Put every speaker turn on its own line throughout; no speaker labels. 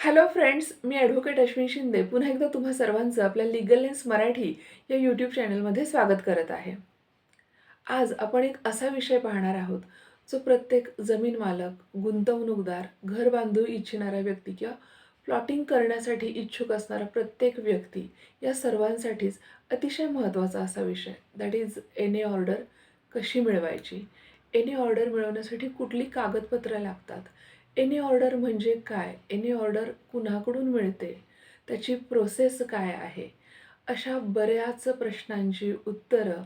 Hello friends मी advocate Ashwin Shinde. पुन्हा एकदा तुम्हा सर्वांचं आपल्या लिगल लेन्स मराठी या यूट्यूब चॅनलमध्ये स्वागत करत आहे. आज आपण एक असा विषय पाहणार आहोत जो प्रत्येक जमीन मालक गुंतवणूकदार घर बांधू इच्छिणारा व्यक्ती किंवा प्लॉटिंग करण्यासाठी इच्छुक असणारा प्रत्येक व्यक्ती या सर्वांसाठीच अतिशय महत्त्वाचा असा विषय. दॅट इज एने ऑर्डर कशी मिळवायची? एने ऑर्डर मिळवण्यासाठी कुठली कागदपत्रं लागतात? एनी ऑर्डर म्हणजे काय? एनी ऑर्डर कुणाकडून मिळते? त्याची प्रोसेस काय आहे? अशा बऱ्याच प्रश्नांची उत्तरं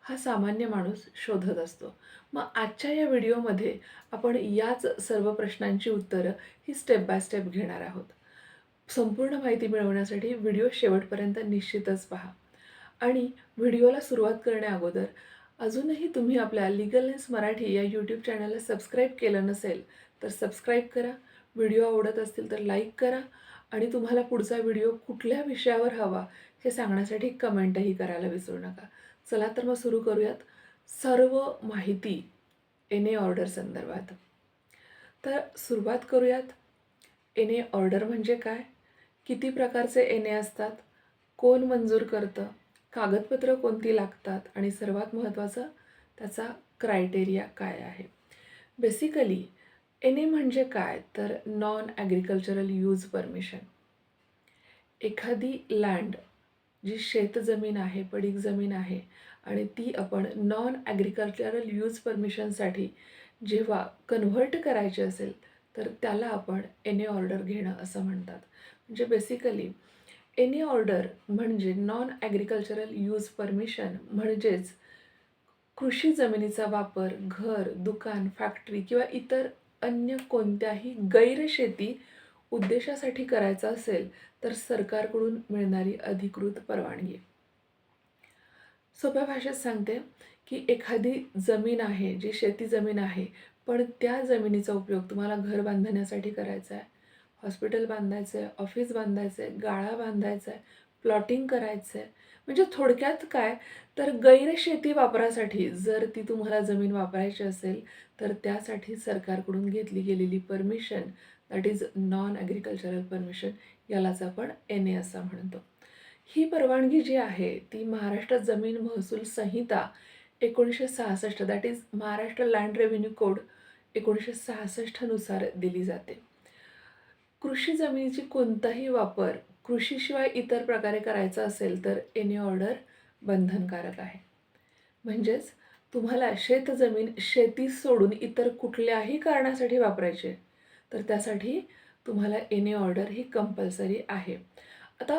हा सामान्य माणूस शोधत असतो. मग आजच्या या व्हिडिओमध्ये आपण याच सर्व प्रश्नांची उत्तरं ही स्टेप बाय स्टेप घेणार आहोत. संपूर्ण माहिती मिळवण्यासाठी व्हिडिओ शेवटपर्यंत निश्चितच पहा. आणि व्हिडिओला सुरुवात करण्याअगोदर अजूनही तुम्ही आपल्या लिगल लेन्स मराठी या यूट्यूब चॅनलला सबस्क्राईब केलं नसेल तर सबस्क्राईब करा. व्हिडिओ आवडत असतील तर लाईक करा. आणि तुम्हाला पुढचा व्हिडिओ कुठल्या विषयावर हवा हे सांगण्यासाठी कमेंटही करायला विसरू नका. चला तर मग सुरू करूयात. सर्व माहिती एन ए ऑर्डर संदर्भात. तर सुरुवात करूयात. एन ए ऑर्डर म्हणजे काय? किती प्रकारचे एन ए असतात? कोण मंजूर करतं? कागदपत्रं कोणती लागतात आणि सर्वात महत्त्वाचं त्याचा क्रायटेरिया काय आहे? बेसिकली एन ए म्हणजे काय? तर नॉन ॲग्रिकल्चरल यूज परमिशन एखादी लँड जी शेतजमीन आहे पडीक जमीन आहे आणि ती आपण नॉन ॲग्रिकल्चरल यूज परमिशनसाठी जेव्हा कन्व्हर्ट करायची असेल तर त्याला आपण एन ए ऑर्डर घेणं असं म्हणतात. म्हणजे बेसिकली एनी ऑर्डर म्हणजे नॉन ॲग्रिकल्चरल यूज परमिशन म्हणजेच कृषी जमिनीचा वापर घर दुकान फॅक्टरी किंवा इतर अन्य कोणत्याही गैरशेती उद्देशासाठी करायचा असेल तर सरकारकडून मिळणारी अधिकृत परवानगी. सोप्या भाषेत सांगते की एखादी जमीन आहे जी शेती जमीन आहे पण त्या जमिनीचा उपयोग तुम्हाला घर बांधण्यासाठी करायचा आहे. हॉस्पिटल बांधायचं आहे ऑफिस बांधायचं आहे गाळा बांधायचा आहे प्लॉटिंग करायचं आहे म्हणजे थोडक्यात काय? तर गैरशेती वापरासाठी जर ती तुम्हाला जमीन वापरायची असेल तर त्यासाठी सरकारकडून घेतली गेलेली permission that is non agricultural permission यालाच आपण एन ए असं म्हणतो. ही परवानगी जी आहे ती महाराष्ट्र जमीन महसूल संहिता एकोणीसशे सहासष्ट that is Maharashtra land revenue code एकोणीसशे सहासष्टनुसार दिली जाते. कृषी जमिनीची कोणताही वापर कृषीशिवाय इतर प्रकारे करायचा असेल तर एनी ऑर्डर बंधनकारक आहे. म्हणजेच तुम्हाला शेतजमीन शेती सोडून इतर कुठल्याही कारणासाठी वापरायची आहे तर त्यासाठी तुम्हाला एने ऑर्डर ही कंपल्सरी आहे. आता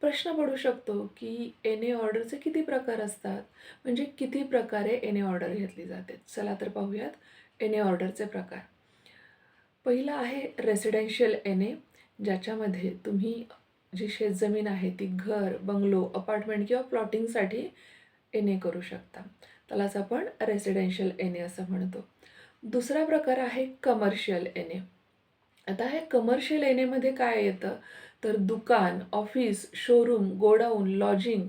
प्रश्न पडू शकतो की एने ऑर्डरचे किती प्रकार असतात? म्हणजे किती प्रकारे एने ऑर्डर घेतली जाते? चला तर पाहूयात एने ऑर्डरचे प्रकार. पहिलं आहे रेसिडेन्शियल एन ए ज्याच्यामध्ये तुम्ही जी शेतजमीन आहे ती घर बंगलो अपार्टमेंट किंवा प्लॉटिंगसाठी एन ए करू शकता. त्यालाच आपण रेसिडेन्शियल एन ए असं म्हणतो. दुसरा प्रकार आहे कमर्शियल एन ए आता हे कमर्शियल एन एमध्ये काय येतं? तर दुकान ऑफिस शोरूम गोडाऊन लॉजिंग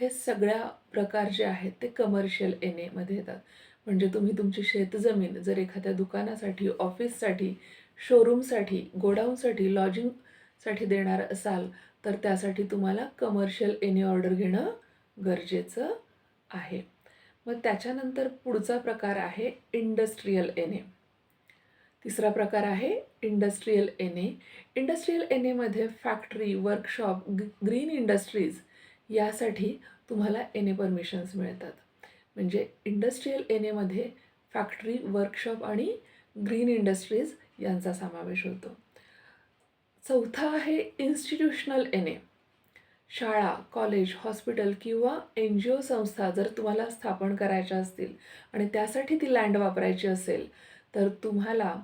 हे सगळ्या प्रकार जे आहेत ते कमर्शियल एन एमध्ये येतात. म्हणजे तुम्ही तुमची शेतजमीन जर एखाद्या दुकानासाठी ऑफिससाठी शोरूमसाठी गोडाऊनसाठी लॉजिंगसाठी देणार असाल तर त्यासाठी तुम्हाला कमर्शियल एनी ऑर्डर घेणं गरजेचं आहे. मग त्याच्यानंतर पुढचा प्रकार आहे इंडस्ट्रीयल एन ए तिसरा प्रकार आहे industrial N A industrial N एमध्ये फॅक्टरी वर्कशॉप ग ग्रीन इंडस्ट्रीज यासाठी तुम्हाला एन ए परमिशन्स मिळतात. म्हणजे इंडस्ट्रीयल एन एमध्ये फॅक्टरी वर्कशॉप आणि ग्रीन इंडस्ट्रीज यांचा समावेश होतो. चौथा आहे इन्स्टिट्यूशनल एन ए शाळा कॉलेज हॉस्पिटल किंवा एन जी ओ संस्था जर तुम्हाला स्थापन करायच्या असतील आणि त्यासाठी ती लँड वापरायची असेल तर तुम्हाला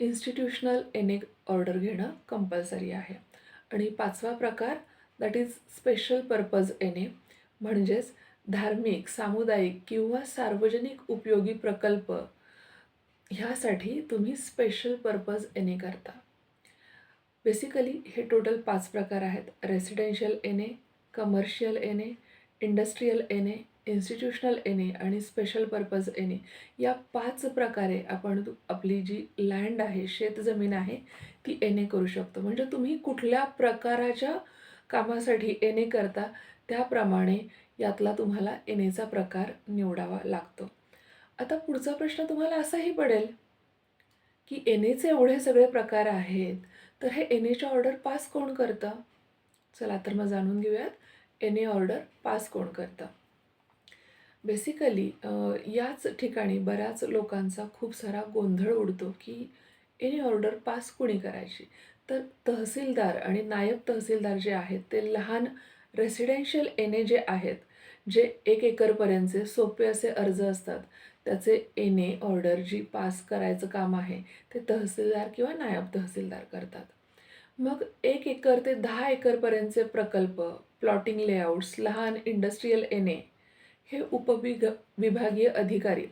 इन्स्टिट्यूशनल एन ए ऑर्डर घेणं कंपल्सरी आहे. आणि पाचवा प्रकार that is special purpose N A म्हणजेच धार्मिक सामुदायिक किंवा सार्वजनिक उपयोगी प्रकल्प ह्यासाठी तुम्ही स्पेशल पर्पज एन ए करता. बेसिकली हे टोटल पाच प्रकार आहेत. Residential N A commercial N A industrial N A institutional N A आणि स्पेशल पर्पज एन ए या पाच प्रकारे आपण आपली जी लँड आहे शेतजमीन आहे ती एन ए करू शकतो. म्हणजे तुम्ही कुठल्या प्रकाराच्या कामासाठी एन ए करता त्याप्रमाणे यातला तुम्हाला एन एचा प्रकार निवडावा लागतो. आता पुढचा प्रश्न तुम्हाला असाही पडेल की एन एचे एवढे सगळे प्रकार आहेत तर हे एन एच्या ऑर्डर पास कोण करतं? चला तर मग जाणून घेऊयात. एन ए ऑर्डर पास कोण करतं? बेसिकली याच ठिकाणी बऱ्याच लोकांचा खूप सारा गोंधळ उडतो की एन ए ऑर्डर पास कुणी करायची? तर तहसीलदार आणि नायब तहसीलदार जे आहेत ते लहान रेसिडेन्शियल एन ए जे आहेत जे एक एकरपर्यंतचे सोपे असे अर्ज असतात त्याचे एन ए ऑर्डर जी पास करायचं काम आहे ते तहसीलदार किंवा नायब तहसीलदार करतात. मग एक एकर ते दहा एकरपर्यंतचे प्रकल्प प्लॉटिंग लेआउट्स लहान इंडस्ट्रीयल एन ए हे उपविग विभागीय अधिकारी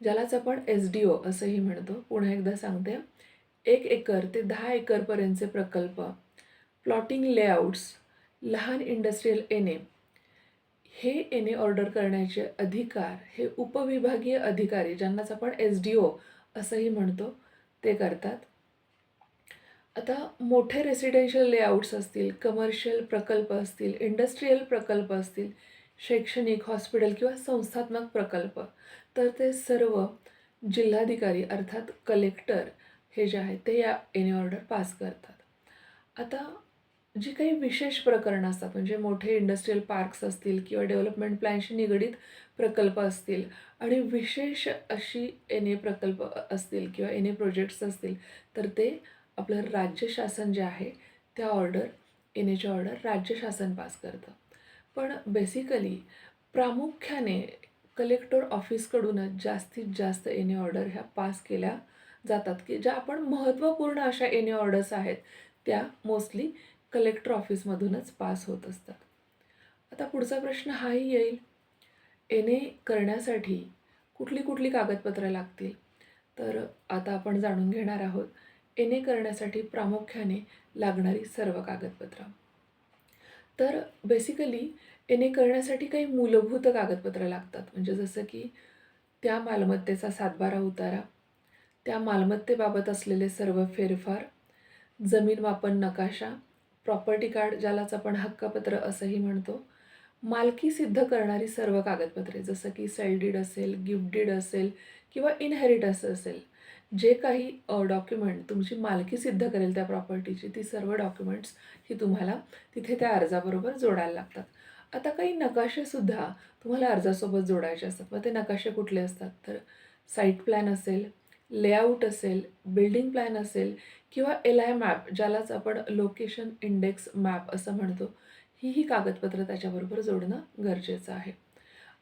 ज्यालाच आपण एस डी ओ असंही म्हणतो. पुन्हा एकदा सांगते. एक एकर ते दहा एकरपर्यंतचे प्रकल्प प्लॉटिंग लेआउट्स लहान इंडस्ट्रीयल एन ए हे एने ऑर्डर करण्याचे अधिकार हे उपविभागीय अधिकारी ज्यांनाच आपण एस डी ओ असंही म्हणतो ते करतात. आता मोठे रेसिडेन्शियल लेआउट्स असतील कमर्शियल प्रकल्प असतील इंडस्ट्रीयल प्रकल्प असतील शैक्षणिक हॉस्पिटल किंवा संस्थात्मक प्रकल्प तर ते सर्व जिल्हाधिकारी अर्थात कलेक्टर हे जे आहेत ते या एने ऑर्डर पास करतात. आता जी काही विशेष प्रकरणं असतात म्हणजे मोठे इंडस्ट्रीयल पार्क्स असतील किंवा डेव्हलपमेंट प्लॅनशी निगडीत प्रकल्प असतील आणि विशेष अशी एन ए प्रकल्प असतील किंवा एन ए प्रोजेक्ट्स असतील तर ते आपलं राज्य शासन जे आहे त्या ऑर्डर एन एच्या ऑर्डर राज्य शासन पास करतं. पण बेसिकली प्रामुख्याने कलेक्टर ऑफिसकडूनच जास्तीत जास्त एन ए ऑर्डर ह्या पास केल्या जातात की ज्या आपण महत्त्वपूर्ण अशा एन ए ऑर्डर्स आहेत त्या मोस्टली कलेक्टर ऑफिसमधूनच पास होत असतात. आता पुढचा प्रश्न हाही येईल. एन ए करण्यासाठी कुठली कुठली कागदपत्रं लागतील? तर आता आपण जाणून घेणार आहोत एन ए करण्यासाठी प्रामुख्याने लागणारी सर्व कागदपत्रं. तर बेसिकली एन ए करण्यासाठी काही मूलभूत कागदपत्रं लागतात. म्हणजे जसं की त्या मालमत्तेचा सातबारा उतारा त्या मालमत्तेबाबत असलेले सर्व फेरफार जमीन मापन नकाशा प्रॉपर्टी कार्ड ज्यालाच आपण हक्कपत्र असंही म्हणतो. मालकी सिद्ध करणारी सर्व कागदपत्रे जसं की सेल डीड असेल गिफ्ट डीड असेल किंवा इनहेरिटन्स असेल जे काही डॉक्युमेंट तुमची मालकी सिद्ध करेल त्या प्रॉपर्टीची ती सर्व डॉक्युमेंट्स ही तुम्हाला तिथे त्या अर्जाबरोबर जोडायला लागतात. आता काही नकाशेसुद्धा तुम्हाला अर्जासोबत जोडायचे असतात. मग ते नकाशे कुठले असतात? तर साईट प्लॅन असेल लेआउट असेल बिल्डिंग प्लॅन असेल किंवा एल आय मॅप ज्यालाच आपण लोकेशन इंडेक्स मॅप असं म्हणतो ही ही कागदपत्रं त्याच्याबरोबर जोडणं गरजेचं आहे.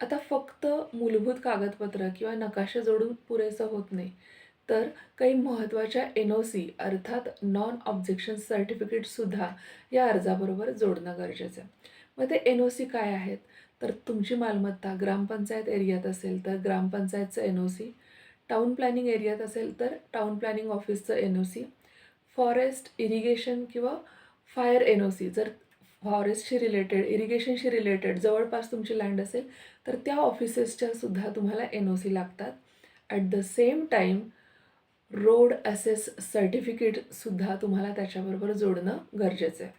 आता फक्त मूलभूत कागदपत्रं किंवा नकाशे जोडून पुरेसं होत नाही तर काही महत्त्वाच्या एन ओ सी अर्थात नॉन ऑब्जेक्शन सर्टिफिकेटसुद्धा या अर्जाबरोबर जोडणं गरजेचं आहे. मग ते एन ओ सी काय आहेत? तर तुमची मालमत्ता ग्रामपंचायत एरियात असेल तर ग्रामपंचायतचं N O C town planning एरियात असेल तर टाऊन प्लॅनिंग ऑफिसचं N O C forest irrigation किंवा फायर एन ओ सी जर फॉरेस्टशी रिलेटेड इरिगेशनशी रिलेटेड जवळपास तुमची लँड असेल तर त्या ऑफिसेसच्या सुद्धा तुम्हाला एन ओ सी लागतात. At the same time road access सर्टिफिकेटसुद्धा तुम्हाला त्याच्याबरोबर जोडणं गरजेचं आहे.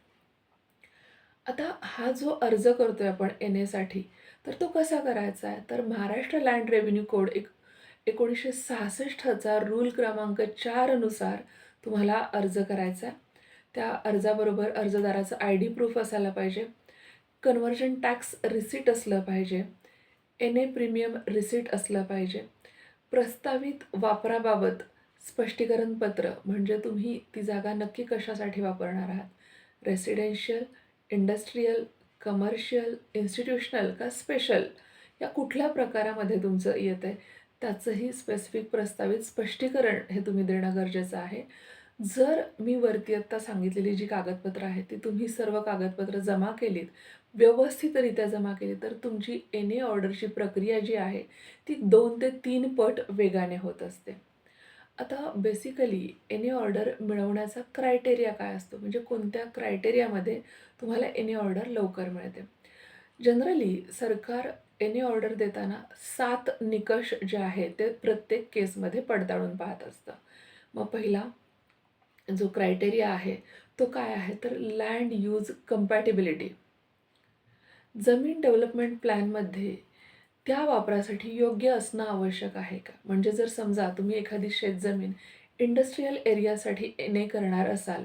आता हा जो अर्ज करतो आहे आपण एन एसाठी तर तो कसा करायचा आहे? तर महाराष्ट्र लँड रेव्हेन्यू कोड एक एकोणीसशे सहासष्टचा रूल क्रमांक चारनुसार तुम्हाला अर्ज करायचा त्या अर्जाबरोबर अर्जदाराचं आय डी प्रूफ असायला पाहिजे. कन्व्हर्जन टॅक्स रिसीट असलं पाहिजे. एन ए प्रीमियम रिसीट असलं पाहिजे. प्रस्तावित वापराबाबत स्पष्टीकरण पत्र म्हणजे तुम्ही ती जागा नक्की कशासाठी वापरणार आहात? रेसिडेन्शियल इंडस्ट्रीयल कमर्शियल इन्स्टिट्यूशनल का स्पेशल? या कुठल्या प्रकारामध्ये तुमचं येतं आहे त्याचंही स्पेसिफिक प्रस्तावित स्पष्टीकरण हे तुम्ही देणं गरजेचं आहे. जर मी वरती आत्ता सांगितलेली जी कागदपत्रं आहेत ती तुम्ही सर्व कागदपत्रं जमा केलीत व्यवस्थितरित्या जमा केली तर तुमची एन ए ऑर्डरची प्रक्रिया जी आहे ती दोन ते तीन पट वेगाने होत असते. आता बेसिकली एन ए ऑर्डर मिळवण्याचा क्रायटेरिया काय असतो? म्हणजे कोणत्या क्रायटेरियामध्ये तुम्हाला एन ए ऑर्डर लवकर मिळते? जनरली सरकार एनी ऑर्डर देताना सात निकष जे आहे ते प्रत्येक केसमध्ये पडताळून पाहत असतं. मग पहिला जो क्रायटेरिया आहे तो काय आहे? तर लँड यूज कम्पॅटिबिलिटी जमीन डेव्हलपमेंट प्लॅनमध्ये त्या वापरासाठी योग्य असणं आवश्यक आहे का? म्हणजे जर समजा तुम्ही एखादी शेतजमीन इंडस्ट्रीयल एरियासाठी एन ए करणार असाल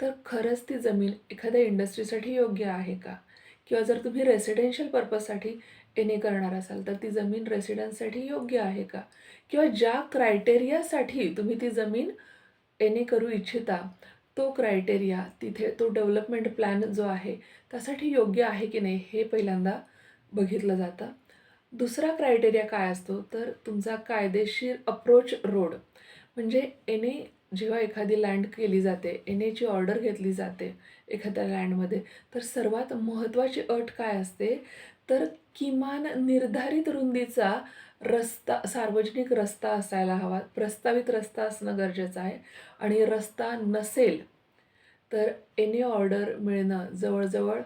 तर खरंच ती जमीन एखाद्या इंडस्ट्रीसाठी योग्य आहे का? किंवा जर तुम्ही रेसिडेन्शियल पर्पजसाठी एन ए करणार असाल तर ती जमीन रेसिडन्ससाठी योग्य आहे का? किंवा ज्या क्रायटेरियासाठी तुम्ही ती जमीन एन ए करू इच्छिता तो क्रायटेरिया तिथे तो डेव्हलपमेंट प्लॅन जो आहे त्यासाठी योग्य आहे की नाही हे पहिल्यांदा बघितलं जातं. दुसरा क्रायटेरिया काय असतो? तर तुमचा कायदेशीर अप्रोच रोड म्हणजे एन ए जेव्हा एखादी लँड केली जाते एन एची ऑर्डर घेतली जाते एखाद्या लँडमध्ये तर सर्वात महत्त्वाची अट काय असते? तर किमान निर्धारित रुंदीचा रस्ता सार्वजनिक रस्ता असायला हवा. प्रस्तावित रस्ता असणं गरजेचं आहे. आणि रस्ता नसेल तर एनी ऑर्डर मिळणं जवळजवळ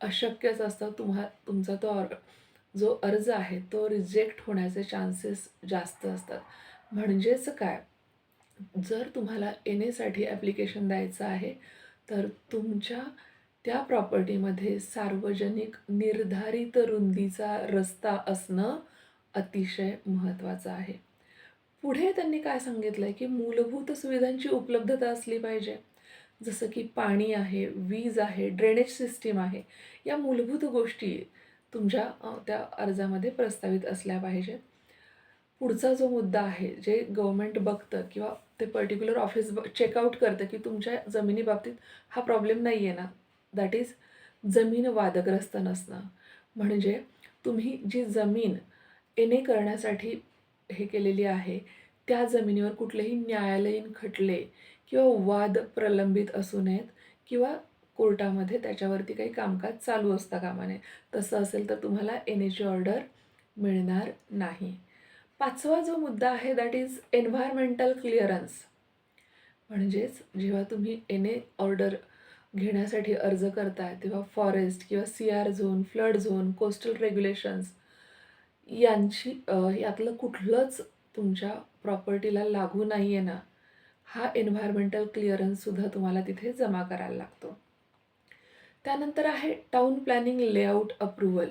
अशक्यच असतं. तुम्हा तुमचा तो ऑर जो अर्ज आहे तो रिजेक्ट होण्याचे चान्सेस जास्त असतात. म्हणजेच काय? जर तुम्हाला एन एसाठी ॲप्लिकेशन द्यायचं आहे तर तुमच्या त्या प्रॉपर्टीमध्ये सार्वजनिक निर्धारित रुंदीचा रस्ता असणं अतिशय महत्त्वाचं आहे. पुढे त्यांनी काय सांगितलं आहे की मूलभूत सुविधांची उपलब्धता असली पाहिजे. जसं की पाणी आहे वीज आहे ड्रेनेज सिस्टीम आहे या मूलभूत गोष्टी तुमच्या त्या अर्जामध्ये प्रस्तावित असल्या पाहिजे पुढचा जो मुद्दा आहे जे गव्हर्मेंट बघतं किंवा ते पर्टिक्युलर ऑफिस ब चेकआउट करतं की तुमच्या जमिनीबाबतीत हा प्रॉब्लेम नाही आहे ना दॅट इज जमीन वादग्रस्त नसणं. म्हणजे तुम्ही जी जमीन एन ए करण्यासाठी हे केलेली आहे त्या जमिनीवर कुठलेही न्यायालयीन खटले किंवा वाद प्रलंबित असू नयेत किंवा कोर्टामध्ये त्याच्यावरती काही कामकाज चालू असता कामा नये तसं असेल तर तुम्हाला एन एची ऑर्डर मिळणार नाही. पाचवा जो मुद्दा आहे दॅट इज एन्व्हायरमेंटल क्लिअरन्स म्हणजेच जेव्हा तुम्ही एन ए ऑर्डर घेण्यासाठी अर्ज करताय तेव्हा फॉरेस्ट किंवा C R zone flood zone coastal regulations यांची यातलं कुठलंच तुमच्या प्रॉपर्टीला लागू नाही आहे ना हा एन्व्हायरमेंटल क्लिअरन्ससुद्धा तुम्हाला तिथे जमा करायला लागतो. त्यानंतर आहे town planning layout approval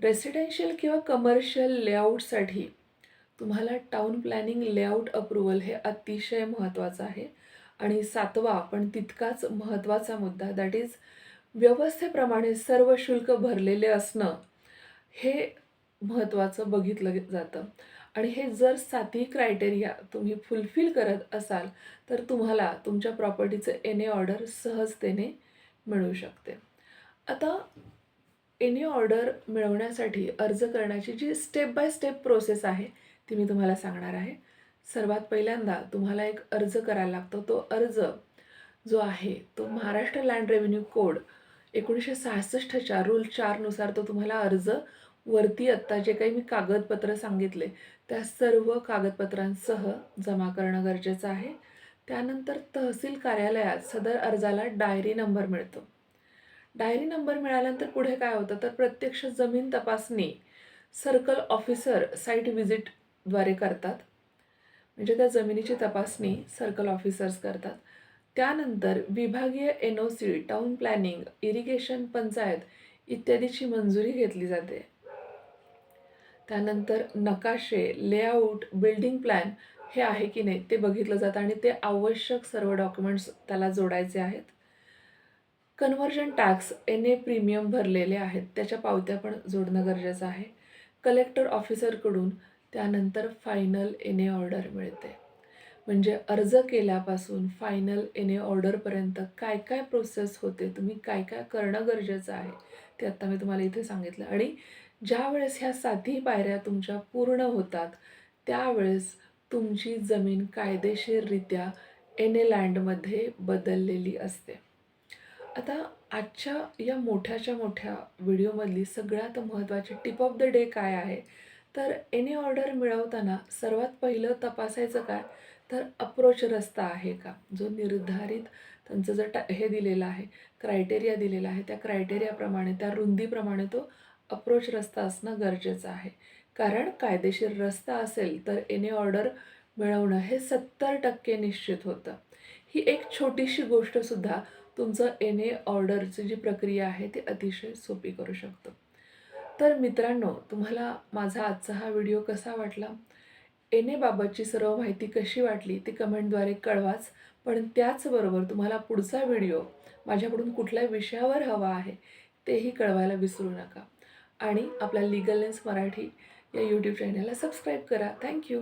residential किंवा कमर्शियल लेआउटसाठी तुम्हाला टाऊन प्लॅनिंग लेआउट अप्रुव्हल हे अतिशय महत्त्वाचं आहे. आणि सातवा पण तितकाच महत्त्वाचा मुद्दा दॅट इज व्यवस्थेप्रमाणे सर्व शुल्क भरलेले असणं हे महत्त्वाचं बघितलं जातं. आणि हे जर सातही क्रायटेरिया तुम्ही फुलफिल करत असाल तर तुम्हाला तुमच्या प्रॉपर्टीचं एन ए ऑर्डर सहजतेने मिळू शकते. आता एन ए ऑर्डर मिळवण्यासाठी अर्ज करण्याची जी स्टेप बाय स्टेप प्रोसेस आहे ती मी तुम्हाला सांगणार आहे. सर्वात पहिल्यांदा तुम्हाला एक अर्ज करायला लागतो. तो अर्ज जो आहे तो महाराष्ट्र लँड रेव्हेन्यू कोड एकोणीसशे सहासष्टच्या रूल चारनुसार तो तुम्हाला अर्ज वरती आत्ता जे काही मी कागदपत्र सांगितले त्या सर्व कागदपत्रांसह जमा करणं गरजेचं आहे. त्यानंतर तहसील कार्यालयात सदर अर्जाला डायरी नंबर मिळतो. डायरी नंबर मिळाल्यानंतर पुढे काय होतं? तर प्रत्यक्ष जमीन तपासणी सर्कल ऑफिसर साईट व्हिजिटद्वारे करतात. म्हणजे त्या जमिनीची तपासणी सर्कल ऑफिसर्स करतात. त्यानंतर विभागीय N O C town planning irrigation panchayat इत्यादीची मंजुरी घेतली जाते. त्यानंतर नकाशे लेआउट बिल्डिंग प्लॅन हे आहे की नाही ते बघितलं जातं आणि ते आवश्यक सर्व डॉक्युमेंट्स त्याला जोडायचे आहेत. Conversion tax N A premium भरलेले आहेत. त्याच्या पावत्या पण जोडणं गरजेचं आहे. कलेक्टर ऑफिसरकडून त्यानंतर फायनल एन ए ऑर्डर मिळते. म्हणजे अर्ज केल्यापासून फायनल एन ए ऑर्डरपर्यंत काय काय प्रोसेस होते तुम्ही काय काय करणं गरजेचं आहे ते आत्ता मी तुम्हाला इथे सांगितलं. आणि ज्या वेळेस ह्या सातही पायऱ्या तुमच्या पूर्ण होतात त्यावेळेस तुमची जमीन कायदेशीररित्या एन ए लँडमध्ये बदललेली असते. आता आजच्या या मोठ्याच्या मोठ्या व्हिडिओमधली सगळ्यात महत्त्वाची टिप ऑफ द डे काय आहे तर एने ऑर्डर मिळवताना सर्वात पहिलं तपासायचं काय? तर अप्रोच रस्ता आहे का? जो निर्धारित त्यांचं जर ट हे दिलेलं आहे क्रायटेरिया दिलेला आहे त्या क्रायटेरियाप्रमाणे त्या रुंदीप्रमाणे तो अप्रोच रस्ता असणं गरजेचं आहे. कारण कायदेशीर रस्ता असेल तर एने ऑर्डर मिळवणं हे सत्तर टक्के निश्चित होतं. ही एक छोटीशी गोष्टसुद्धा तुमचं एन ए ऑर्डरची जी प्रक्रिया आहे ती अतिशय सोपी करू शकतं. तर मित्रांनो तुम्हाला माझा आजचा हा व्हिडिओ कसा वाटला? एन एबाबतची सर्व माहिती कशी वाटली ती कमेंटद्वारे कळवाच. पण त्याचबरोबर तुम्हाला पुढचा व्हिडिओ माझ्याकडून कुठल्या विषयावर हवा आहे तेही कळवायला विसरू नका. आणि आपला लिगल लेन्स मराठी या यूट्यूब चॅनलला सबस्क्राईब करा. थँक्यू